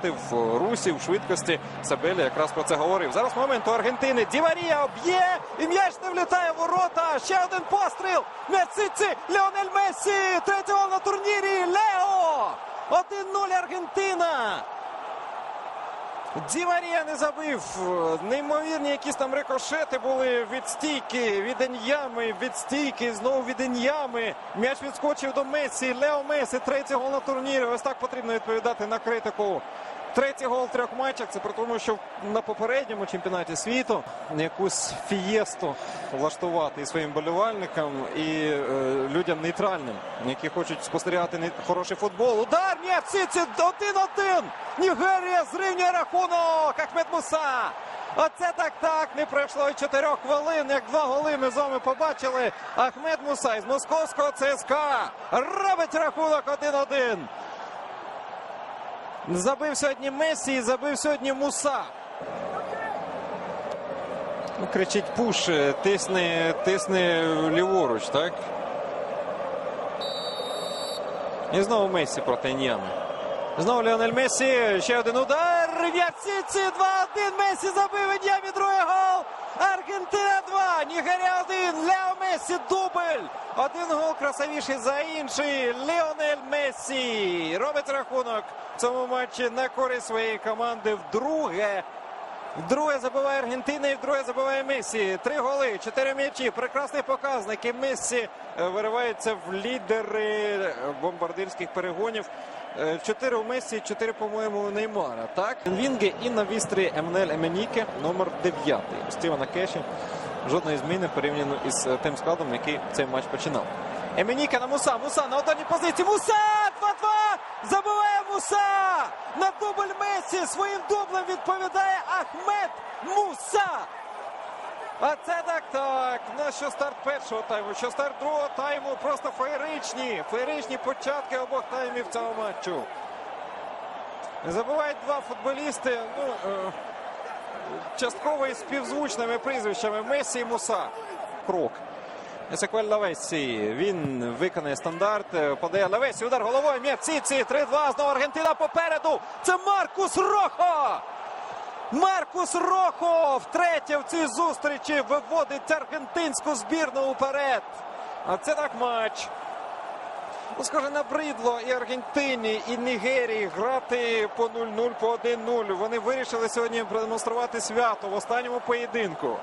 втратив в русі, в швидкості. Сабеля якраз про це говорив. Зараз момент у Аргентини. Діварія б'є і м'яч не влітає в ворота. Ще один постріл. М'яциці Леонель Мессі. Третій гол на турнірі. Лео. 1-0 Аргентина. Ді Марія не забив. Неймовірні якісь там рикошети були від стійки, від Еньями, від стійки, знову від Еньями. М'яч відскочив до Месі. Лео Месі. Третій гол на турнірі. Ось так потрібно відповідати на критику. Третій гол в трьох матчах. Це при тому, що на попередньому чемпіонаті світу якусь фієсту влаштувати і своїм болівальникам, і е, людям нейтральним, які хочуть спостерігати не- хороший футбол. Удар М'яциці 1-1. Нігерія зрівнює рахунок. Ахмед Муса. Оце так так. Не пройшло й чотирьох хвилин. Як два голи ми з вами побачили. Ахмед Муса із московського ЦСКА робить рахунок 1-1. Забив сьогодні Месі і забив сьогодні Муса. Ну, Кричить пуш, тисне, тисне ліворуч, так? І знову Месі проти Ін'ями. Знову Леонель Месі. Ще один удар. В'ятсіці 2-1. Месі забив Ін'ямі другий гол. Аргентина 2. Нігерія 1. Лео Месі дубль. Один гол красивіший за інший. Леонель Месі робить рахунок в цьому матчі на користь своєї команди вдруге. Вдруге забиває Аргентина і вдруге забиває Месі. Три голи, чотири м'ячі. Прекрасний показник. І Месі е, виривається в лідери е, бомбардирських перегонів. Е, Чотири у Месі, чотири, по-моєму, у Неймара. Так? Вінге і на вістрі Емнель Еменіке, номер 9 у Стівена Кеші. Жодної зміни порівняно із тим складом, який цей матч починав. Еменіке на Муса. Муса на ударній позиції. Муса! 2-2! Муса! На дубль Месі своїм дублем відповідає Ахмед Муса! А це так так. На що старт першого тайму, що старт другого тайму. Просто феєричні. Феєричні початки обох таймів цього матчу. Забувають два футболісти. Ну, е, частково із співзвучними прізвищами Месі і Муса. Крок. Есеквель Лавесі. Він виконає стандарт. е, Подає Лавесі. Удар головою. М'яциці. 3-2. Знову Аргентина попереду. Це Маркус Рохо. Маркус Рохо втретє в цій зустрічі виводить аргентинську збірну уперед. А це так матч. Ну, схоже, набридло і Аргентині, і Нігерії грати по 0-0, по 1-0. Вони вирішили сьогодні продемонструвати свято в останньому поєдинку.